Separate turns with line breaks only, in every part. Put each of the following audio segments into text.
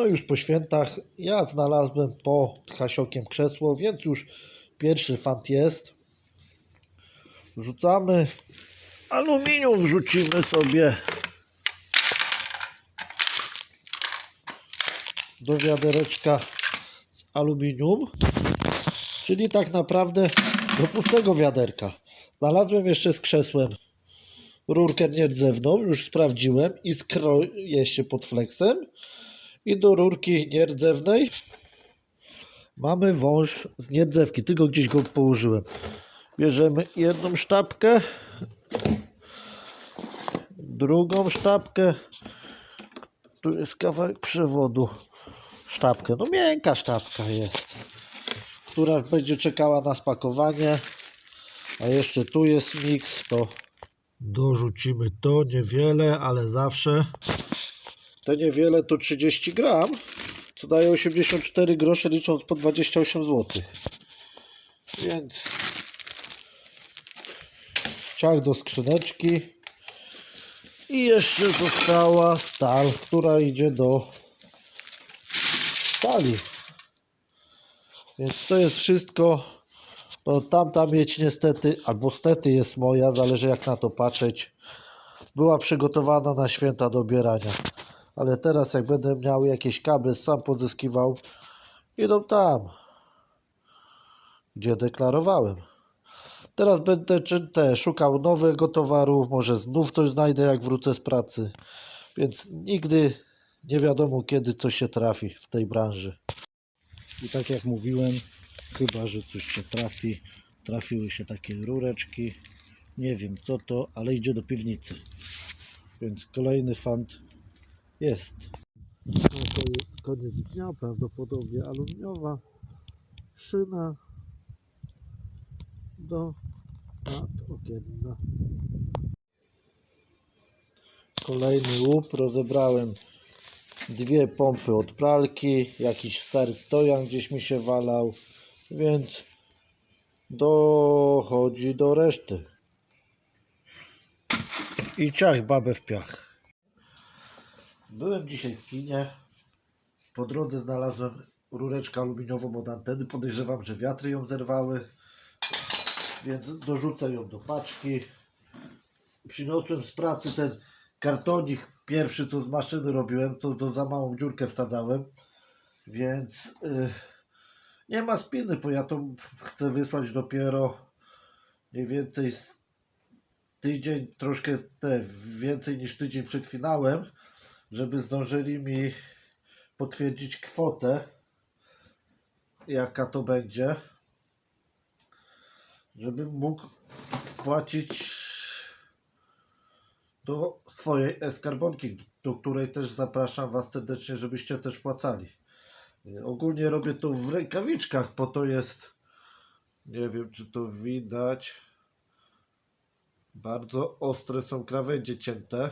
No już po świętach ja znalazłem po Hasiokiem krzesło, więc już pierwszy fant jest. Rzucamy. Aluminium wrzucimy sobie do wiadereczka z aluminium. Czyli tak naprawdę do pustego wiaderka. Znalazłem jeszcze z krzesłem rurkę nierdzewną, już sprawdziłem i skroję się pod flexem. I do rurki nierdzewnej mamy wąż z nierdzewki, tylko gdzieś go położyłem. Bierzemy jedną sztabkę, drugą sztabkę. Tu jest kawałek przewodu. Sztabkę, no miękka sztabka jest, która będzie czekała na spakowanie. A jeszcze tu jest miks, to dorzucimy to niewiele, ale zawsze. Te niewiele to 30 gram, co daje 84 grosze licząc po 28 zł. Więc ciach do skrzyneczki. I jeszcze została stal, która idzie do stali. Więc to jest wszystko. No, tamta mieć niestety, albo stety jest moja, zależy jak na to patrzeć. Była przygotowana na święta do obierania. Ale teraz jak będę miał jakieś kable, sam pozyskiwał, idą tam, gdzie deklarowałem. Teraz będę czy te, szukał nowego towaru, może znów coś znajdę jak wrócę z pracy. Więc nigdy nie wiadomo kiedy coś się trafi w tej branży. I tak jak mówiłem, chyba że coś się trafi, trafiły się takie rureczki. Nie wiem co to, ale idzie do piwnicy. Więc kolejny fant jest. No to jest koniec dnia, prawdopodobnie aluminiowa szyna do lat okienna. Kolejny łup, rozebrałem dwie pompy od pralki, jakiś stary stojan gdzieś mi się walał, więc dochodzi do reszty. I ciach babę w piach. Byłem dzisiaj w kinie. Po drodze znalazłem rureczkę aluminiową od anteny. Podejrzewam, że wiatry ją zerwały, więc dorzucę ją do paczki. Przyniosłem z pracy ten kartonik pierwszy, co z maszyny robiłem, to, to za małą dziurkę wsadzałem, więc y, nie ma spiny, bo ja to chcę wysłać dopiero mniej więcej tydzień, troszkę te, więcej niż tydzień przed finałem, żeby zdążyli mi potwierdzić kwotę, jaka to będzie, żebym mógł wpłacić do swojej skarbonki, do której też zapraszam Was serdecznie, żebyście też płacali. Y, Ogólnie robię to w rękawiczkach, bo to jest, nie wiem czy to widać, bardzo ostre są krawędzie cięte,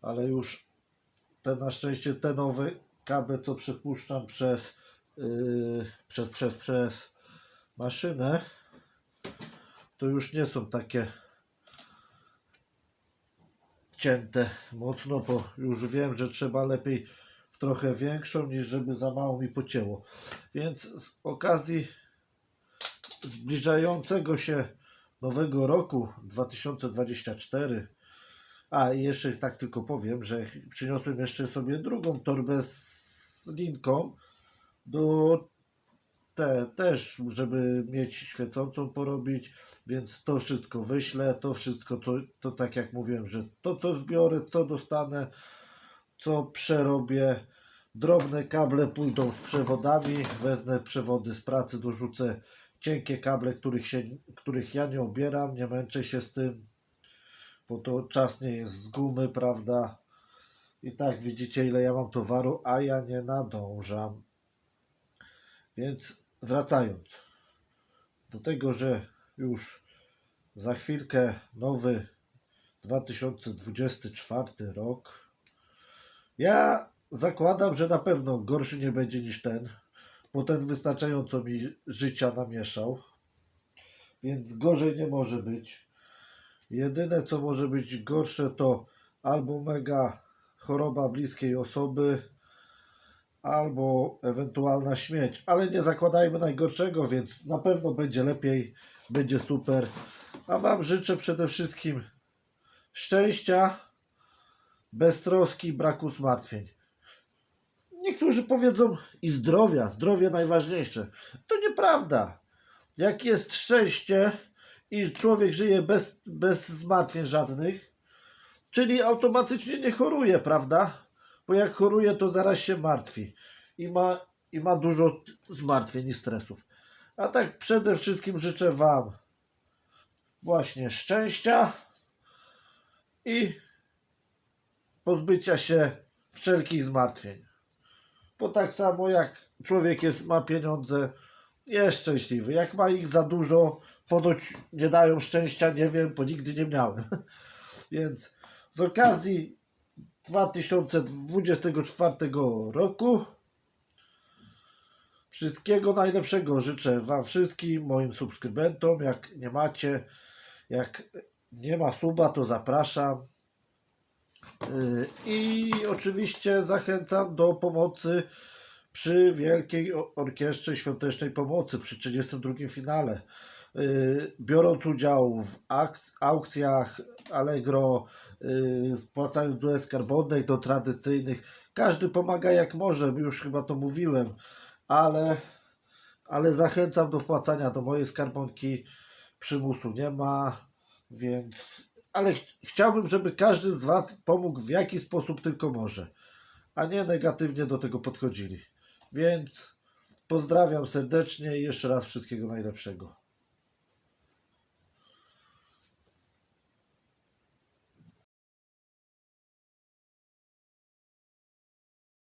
ale już te na szczęście te nowe kable, co przepuszczam przez, yy, przez, przez, przez maszynę, to już nie są takie cięte mocno, bo już wiem, że trzeba lepiej w trochę większą, niż żeby za mało mi pocięło. Więc z okazji zbliżającego się nowego roku 2024, a jeszcze tak tylko powiem, że przyniosłem jeszcze sobie drugą torbę z linką do te też, żeby mieć świecącą porobić, więc to wszystko wyślę, to wszystko, to, to tak jak mówiłem, że to co zbiorę, co dostanę, co przerobię, drobne kable pójdą z przewodami, wezmę przewody z pracy, dorzucę cienkie kable, których, się, których ja nie obieram, nie męczę się z tym, bo to czas nie jest z gumy, prawda? I tak widzicie, ile ja mam towaru, a ja nie nadążam. Więc wracając do tego, że już za chwilkę nowy 2024 rok. Ja zakładam, że na pewno gorszy nie będzie niż ten, bo ten wystarczająco mi życia namieszał, więc gorzej nie może być. Jedyne co może być gorsze to albo mega choroba bliskiej osoby, albo ewentualna śmieć, ale nie zakładajmy najgorszego, więc na pewno będzie lepiej, będzie super. A Wam życzę przede wszystkim szczęścia, beztroski, braku zmartwień. Niektórzy powiedzą i zdrowia, zdrowie najważniejsze. To nieprawda. Jak jest szczęście i człowiek żyje bez, bez zmartwień żadnych, czyli automatycznie nie choruje, prawda? Bo jak choruje, to zaraz się martwi i ma, i ma dużo zmartwień i stresów. A tak przede wszystkim życzę Wam właśnie szczęścia i pozbycia się wszelkich zmartwień. Bo tak samo jak człowiek jest, ma pieniądze, jest szczęśliwy. Jak ma ich za dużo, ponoć nie dają szczęścia, nie wiem, bo nigdy nie miałem. Więc z okazji 2024 roku wszystkiego najlepszego życzę Wam wszystkim, moim subskrybentom. Jak nie macie, jak nie ma suba, to zapraszam. Yy, I oczywiście zachęcam do pomocy przy Wielkiej Orkiestrze Świątecznej Pomocy, przy 32 finale. Yy, Biorąc udział w aukcjach Allegro, yy, wpłacając do skarbonnej, do tradycyjnych. Każdy pomaga jak może, już chyba to mówiłem, ale, ale zachęcam do wpłacania do mojej skarbonki. Przymusu nie ma, więc ale ch- chciałbym, żeby każdy z Was pomógł w jaki sposób tylko może, a nie negatywnie do tego podchodzili. Więc pozdrawiam serdecznie i jeszcze raz wszystkiego najlepszego.